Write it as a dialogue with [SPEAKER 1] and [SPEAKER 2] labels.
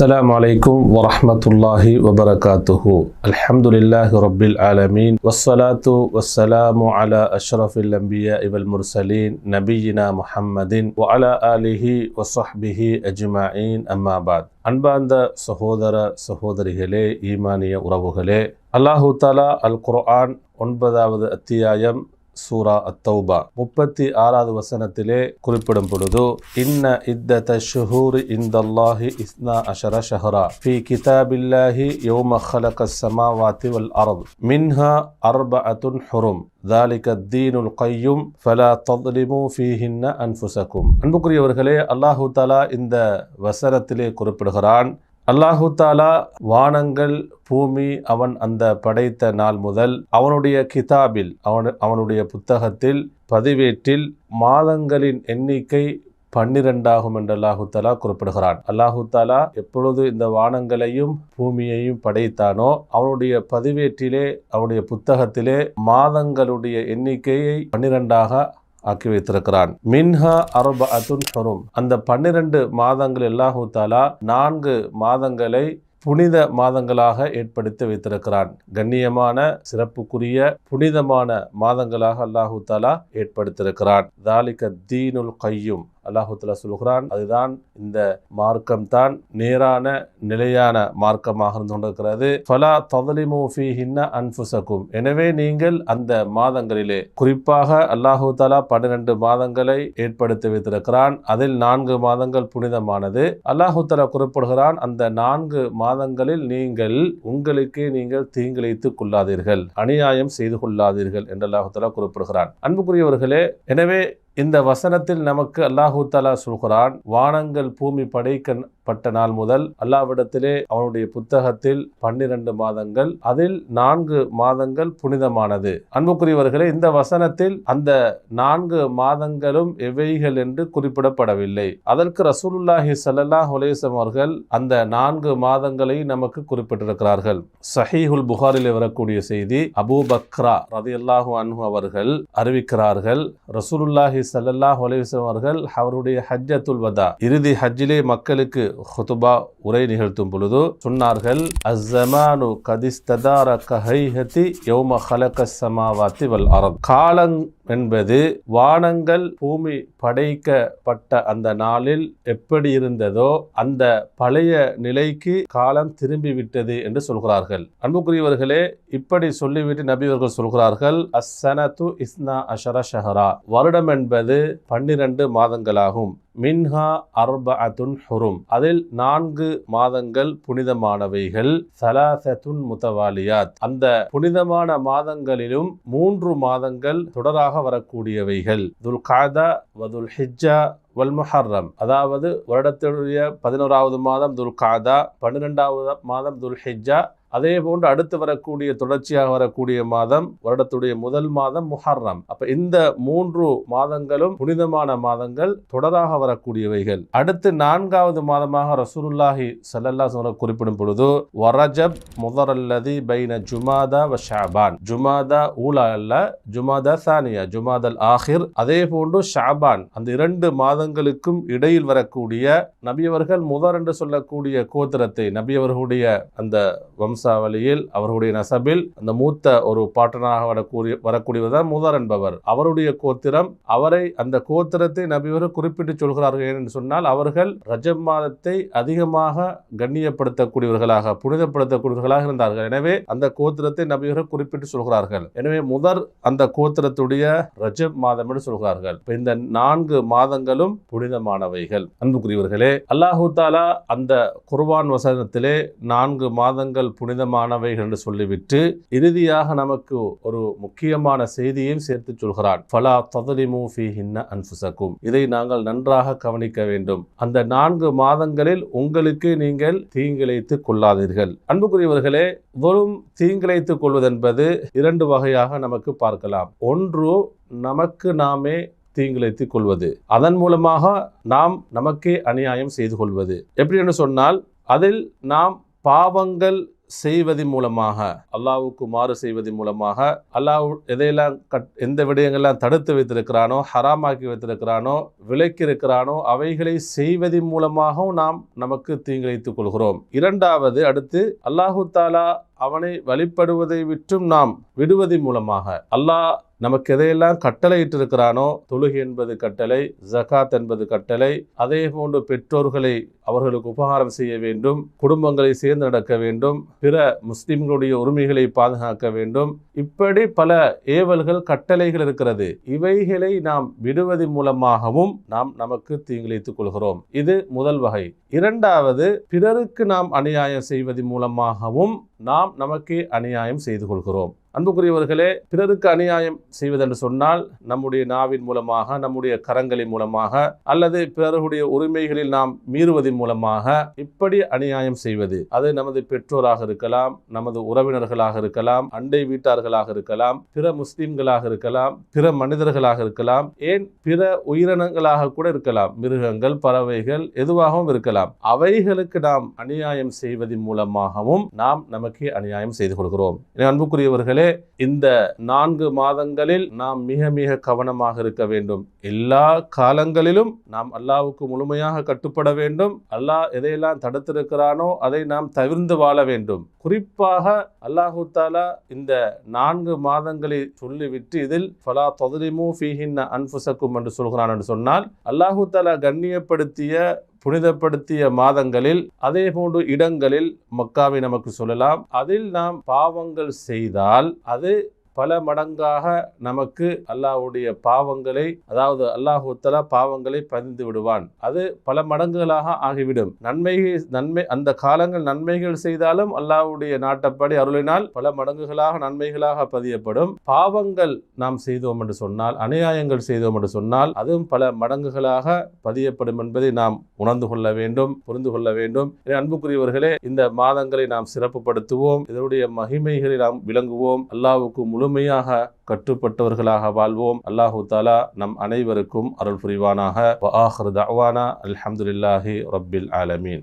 [SPEAKER 1] السلام عليكم ورحمة الله وبركاته الحمد لله رب العالمين والصلاة والسلام على أشرف الأنبياء والمرسلين نبينا محمد وعلى آله وصحبه أجمعين أما بعد அன்பார்ந்த சகோதர சகோதரிகளே ஈமானிய உறவுகளே அல்லாஹு தாலா அல் குர்ஆன் ஒன்பதாவது அத்தியாயம் சூரா அத்தௌபா முப்பத்தி ஆறாவது வசனத்திலே குறிப்பிடும் பொழுது இன்ன இத்தத ஷுஹூர் இந்தல்லாஹி இஸ்னா அஷர ஷஹரா ஃபி கிதாபில்லாஹி யௌம خلق السماوات والأرض منها أربعة حرم ذلك الدين القيم فلا تظلموا فيهن أنفسكم அன்புக்குரியவர்களே அல்லாஹு தாலா இந்த வசனத்திலே குறிப்பிடுகிறான் அல்லாஹு தாலா வானங்கள் பூமி அவன் அந்த படைத்த நாள் முதல் அவனுடைய கிதாபில் அவன் அவனுடைய புத்தகத்தில் பதிவேற்றில் மாதங்களின் எண்ணிக்கை பன்னிரெண்டாகும் என்று அல்லாஹு தாலா குறிப்பிடுகிறான். அல்லாஹு தாலா எப்பொழுது இந்த வானங்களையும் பூமியையும் படைத்தானோ அவனுடைய பதிவேற்றிலே அவனுடைய புத்தகத்திலே மாதங்களுடைய எண்ணிக்கையை பன்னிரெண்டாக ஆக்கி வைத்திருக்கிறான். மின்ஹா அரப அத்துன் ஹுரும். அந்த பன்னிரண்டு மாதங்கள் எல்லாஹூ தாலா நான்கு மாதங்களை புனித மாதங்களாக ஏற்படுத்தி வைத்திருக்கிறான். கண்ணியமான சிறப்புக்குரிய புனிதமான மாதங்களாக அல்லாஹு தாலா ஏற்படுத்தியிருக்கிறான். தாலிக தீனுல் கையும். அல்லாஹுத்தலா சொல்கிறான் அதுதான் இந்த மார்க்கம் தான் நேரான நிலையான மார்க்கமாக இருந்து கொண்டிருக்கிறது. ஃபலா ததலிமு ஃபீஹின்ன அன்ஃபுசக்கும் எனவே நீங்கள் அந்த மாதங்களிலே குறிப்பாக அல்லாஹு தாலா பன்னிரண்டு மாதங்களை ஏற்படுத்தி வைத்திருக்கிறான். அதில் நான்கு மாதங்கள் புனிதமானது. அல்லாஹு தாலா குறிப்பிடுகிறான் அந்த நான்கு மாதங்களில் நீங்கள் உங்களுக்கே நீங்கள் தீங்கிழைத்துக் கொள்ளாதீர்கள் அநியாயம் செய்து கொள்ளாதீர்கள் என்று அல்லாஹு தாலா குறிப்பிடுகிறான். அன்புக்குரியவர்களே எனவே இந்த வசனத்தில் நமக்கு அல்லாஹூ தாலா சொல்கிறான் வானங்கள் பூமி படைக்கப்பட்ட நாள் முதல் அல்லாவிடத்திலே அவனுடைய புத்தகத்தில் பன்னிரண்டு மாதங்கள் அதில் நான்கு மாதங்கள் புனிதமானது. அன்புக்குரியவர்களே இந்த வசனத்தில் அந்த நான்கு மாதங்களும் எவைகள் என்று குறிப்பிடப்படவில்லை. அதற்கு ரசூலுல்லாஹி சல்லா ஹுலேசம் அவர்கள் அந்த நான்கு மாதங்களை நமக்கு குறிப்பிட்டிருக்கிறார்கள். சஹீஹுல் புகாரில் வரக்கூடிய செய்தி அபூ பக்ரா ரதி அல்லாஹூ அன்ஹு அவர்கள் அறிவிக்கிறார்கள் ரசூலுல்லாஹி சல்லல்லாஹ் அலைவசம் அவர்கள் அவருடைய ஹஜ்ஜத்துல் வதா இறுதி ஹஜ்ஜிலே மக்களுக்கு ஹுதுபா உரை நிகழ்த்தும் பொழுது சொன்னார்கள் அஸ்ஸமானு கதிஸ்ததார கஹைஹதி யௌம ஹலக சமாவாத்தி வல் அரத். காலங் என்பது வானங்கள் பூமி படைக்கப்பட்ட அந்த நாளில் எப்படி இருந்ததோ அந்த பழைய நிலைக்கு காலம் திரும்பிவிட்டது என்று சொல்கிறார்கள். அன்புக்குரியவர்களே இப்படி சொல்லிவிட்டு நபிவர்கள் சொல்கிறார்கள் அஸ்ஸனத்து இஸ்னா அஷர ஷஹரா. வருடம் என்பது பன்னிரண்டு மாதங்களாகும். மின்ஹா அர்ப அதுன் ஹுரும். அதில் நான்கு மாதங்கள் புனிதமானவைகள் சலாசத்துன் முத்தவாலியாத். அந்த புனிதமான மாதங்களிலும் மூன்று மாதங்கள் தொடராக வரக்கூடியவைகள். துல் காதா வதுல் ஹிஜ்ஜா வல் முஹர்ரம். அதாவது வருடத்துடைய பதினோராவது மாதம் துல் காதா பன்னிரெண்டாவது மாதம் துல் ஹிஜ்ஜா அதே போன்று அடுத்து வரக்கூடிய தொடர்ச்சியாக வரக்கூடிய மாதம் வருடத்துடைய முதல் மாதம் முஹர்ரம். அப்ப இந்த மூன்று மாதங்களும் புனிதமான மாதங்கள் தொடராக வரக்கூடியவைகள். அடுத்து நான்காவது மாதமாக ரசூலுல்லாஹி சல்லல்லா குறிப்பிடும் பொழுது வரஜப் முதர் அல்லது பைன ஜுமாதா வ ஷாபான். ஜுமாதா ஊலா அல்ல ஜுமாதா சானியா ஜுமாதல் ஆஹிர். அதே போன்று ஷாபான் அந்த இரண்டு மாதங்களுக்கும் இடையில் வரக்கூடிய நபியவர்கள் முதர் என்று சொல்லக்கூடிய கோத்திரத்தை நபியவர்களுடைய அந்த வம்ச வம்சாவளியில் அவர்களுடைய நசபில் அந்த மூத்த ஒரு பாட்டனாக வரக்கூடிய வரக்கூடியவர் தான் என்பவர். அவருடைய கோத்திரம் அவரை அந்த கோத்திரத்தை நபிவர் குறிப்பிட்டு சொல்கிறார்கள் என்று சொன்னால் அவர்கள் ரஜப் மாதத்தை அதிகமாக கண்ணியப்படுத்தக்கூடியவர்களாக புனிதப்படுத்தக்கூடியவர்களாக இருந்தார்கள். எனவே அந்த கோத்திரத்தை நபிவர் குறிப்பிட்டு சொல்கிறார்கள். எனவே முதற் அந்த கோத்திரத்துடைய ரஜப் மாதம் என்று சொல்கிறார்கள். இந்த நான்கு மாதங்களும் புனிதமானவைகள். அன்புக்குரியவர்களே அல்லாஹூ தாலா அந்த குர்வான் வசனத்திலே நான்கு மாதங்கள் புனிதமானவைகள் என்று சொல்லிவிட்டு இறுதியாக நமக்கு ஒரு முக்கியமான செய்தியும் சேர்த்து சொல்கிறான். ஃபலா ததலிமு ஃபீஹின்ன அன்புசக்கும் இதை நாங்கள் நன்றாக கவனிக்க வேண்டும். அந்த நான்கு மாதங்களில் உங்களுக்கு நீங்கள் தீங்கிழைத்துக் கொள்ளாதீர்கள். அன்புக்குரியவர்களே வெறும் தீங்கிழைத்துக் கொள்வதென்பது இரண்டு வகையாக நமக்கு பார்க்கலாம். ஒன்று நமக்கு நாமே தீங்கிழைத்துக் கொள்வது. அதன் மூலமாக நாம் நமக்கே அநியாயம் செய்து கொள்வது. எப்படி என்று சொன்னால் அதில் நாம் பாவங்கள் செய்வதன் மூலமாக அல்லாவுக்கு மாறு செய்வதன் மூலமாக அல்லாஹ் எதையெல்லாம் கட் எந்த விடயங்கள்லாம் தடுத்து வைத்திருக்கிறானோ ஹராமாக்கி வைத்திருக்கிறானோ விலக்கி இருக்கிறானோ அவைகளை செய்வதன் மூலமாகவும் நாம் நமக்கு தீங்கிழைத்துக் கொள்கிறோம். இரண்டாவது அடுத்து அல்லாஹு தாலா அவனை வழிபடுவதை விற்றும் நாம் விடுவதன் மூலமாக. அல்லாஹ் நமக்கு எதையெல்லாம் கட்டளையிட்டிருக்கிறானோ தொழுகை என்பது கட்டளை ஜகாத் என்பது கட்டளை அதே போன்று பெற்றோர்களை அவர்களுக்கு உபகாரம் செய்ய வேண்டும் குடும்பங்களை சேர்ந்து நடக்க வேண்டும் பிற முஸ்லிம்களுடைய உரிமைகளை பாதுகாக்க வேண்டும். இப்படி பல ஏவல்கள் கட்டளைகள் இருக்கிறது. இவைகளை நாம் விடுவதன் மூலமாகவும் நாம் நமக்கு தீங்கிழைத்துக் கொள்கிறோம். இது முதல் வகை. இரண்டாவது பிறருக்கு நாம் அநியாயம் செய்வதன் மூலமாகவும் நாம் நமக்கு அநியாயம் செய்து கொள்கிறோம். அன்புக்குரியவர்களே பிறருக்கு அநியாயம் செய்வதென்று சொன்னால் நம்முடைய நாவின் மூலமாக நம்முடைய கரங்களின் மூலமாக அல்லது பிறருடைய உரிமைகளில் நாம் மீறுவதன் மூலமாக இப்படி அநியாயம் செய்வது. அது நமது பெற்றோராக இருக்கலாம் நமது உறவினர்களாக இருக்கலாம் அண்டை வீட்டார்களாக இருக்கலாம் பிற முஸ்லிம்களாக இருக்கலாம் பிற மனிதர்களாக இருக்கலாம் ஏன் பிற உயிரினங்களாக கூட இருக்கலாம். மிருகங்கள் பறவைகள் எதுவாகவும் இருக்கலாம். அவைகளுக்கு நாம் அநியாயம் செய்வதன் மூலமாகவும் நாம் நமக்கு அநியாயம் செய்து கொள்கிறோம். அன்புக்குரியவர்களே இந்த நான்கு மாதங்களில் நாம் மிக மிக கவனமாக இருக்க வேண்டும். எல்லா காலங்களிலும் நாம் அல்லாவுக்கு முழுமையாக கட்டுப்பட வேண்டும். அல்லாஹ் எதையெல்லாம் தடுத்திருக்கிறானோ அதை நாம் தவிர்ந்து வாழ வேண்டும். குறிப்பாக அல்லாஹு தாலா இந்த நான்கு மாதங்களை சொல்லிவிட்டு இதில் ஃபலா தொதலிமு ஃபீஹின் அன்புசக்கும் என்று சொல்கிறான் என்று சொன்னால் அல்லாஹு தாலா கண்ணியப்படுத்திய புனிதப்படுத்திய மாதங்களில் அதே போன்று இடங்களில் மக்காவை நமக்கு சொல்லலாம். அதில் நாம் பாவங்கள் செய்தால் அது பல மடங்காக நமக்கு அல்லாஹ்வுடைய பாவங்களை அதாவது அல்லாஹு பாவங்களை பதிந்து விடுவான். அது பல மடங்குகளாக ஆகிவிடும். நன்மைகள் நன்மை அந்த காலங்கள் நன்மைகள் செய்தாலும் அல்லாஹ்வுடைய நாட்டப்படி அருளினால் பல மடங்குகளாக நன்மைகளாக பதியப்படும். பாவங்கள் நாம் செய்தோம் என்று சொன்னால் அநியாயங்கள் செய்தோம் என்று சொன்னால் அதுவும் பல மடங்குகளாக பதியப்படும் என்பதை நாம் உணர்ந்து கொள்ள வேண்டும் புரிந்து கொள்ள வேண்டும். அன்புக்குரியவர்களே இந்த மாதங்களை நாம் சிறப்புப்படுத்துவோம் இதனுடைய மகிமைகளை நாம் விளங்குவோம். அல்லாஹ்வுக்கு முழுமையாக கட்டுப்பட்டவர்களாக வாழ்வோம். அல்லாஹு தாலா நம் அனைவருக்கும் அருள் புரிவானாக. வ ஆஹிரு ரப்பில் ஆலமீன்.